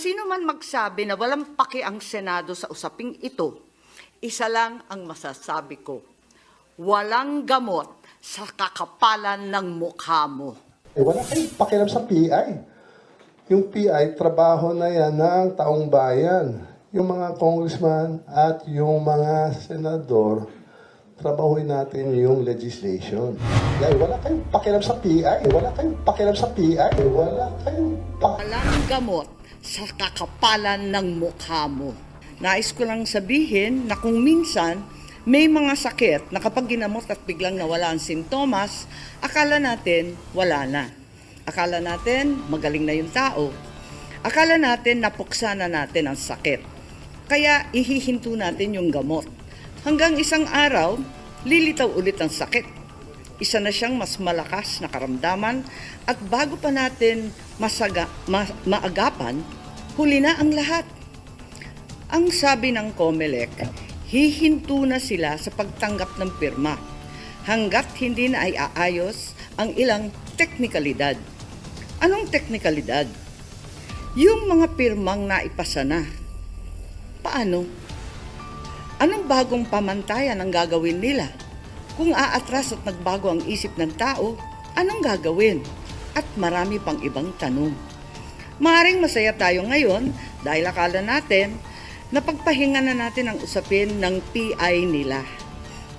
sino man magsabi na walang paki ang Senado sa usaping ito, isa lang ang masasabi ko. Walang gamot sa kakapalan ng mukha mo. Eh, wala kayong pakialam sa PI. Yung PI, trabaho na yan ng taong bayan. Yung mga congressman at yung mga senador, trabahuin natin yung legislation. Kaya wala kayong pakialam sa PI. Wala kayong pakialam sa PI. Wala kayong pakialam. Walang gamot sa kakapalan ng mukha mo. Nais ko lang sabihin na kung minsan may mga sakit na kapag ginamot at biglang nawala ang sintomas, akala natin wala na. Akala natin magaling na yung tao. Akala natin napuksa na natin ang sakit. Kaya ihihinto natin yung gamot. Hanggang isang araw, lilitaw ulit ang sakit isa na siyang mas malakas na karamdaman at bago pa natin masaga, ma- maagapan, huli na ang lahat. Ang sabi ng COMELEC, hihinto na sila sa pagtanggap ng pirma hanggat hindi na ay aayos ang ilang teknikalidad. Anong teknikalidad? Yung mga pirmang naipasa na. Paano? Anong bagong pamantayan ang gagawin nila? Kung aatras at nagbago ang isip ng tao, anong gagawin? At marami pang ibang tanong. Maaring masaya tayo ngayon dahil akala natin na pagpahinga na natin ang usapin ng PI nila.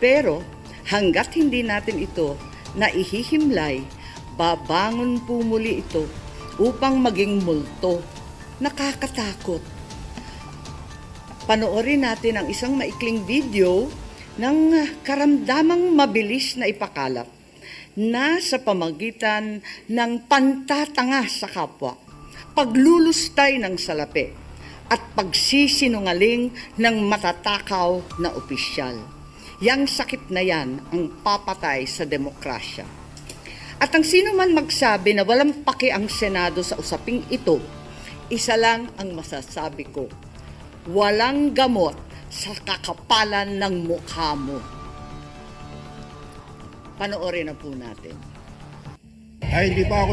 Pero hanggat hindi natin ito naihihimlay, babangon po muli ito upang maging multo. Nakakatakot. Panoorin natin ang isang maikling video ng karamdamang mabilis na ipakalat na sa pamagitan ng pantatanga sa kapwa, paglulustay ng salapi, at pagsisinungaling ng matatakaw na opisyal. Yang sakit na yan ang papatay sa demokrasya. At ang sino man magsabi na walang paki ang Senado sa usaping ito, isa lang ang masasabi ko. Walang gamot sa kakapalan ng mukha mo. Panoorin na po natin. Ay, hindi pa ako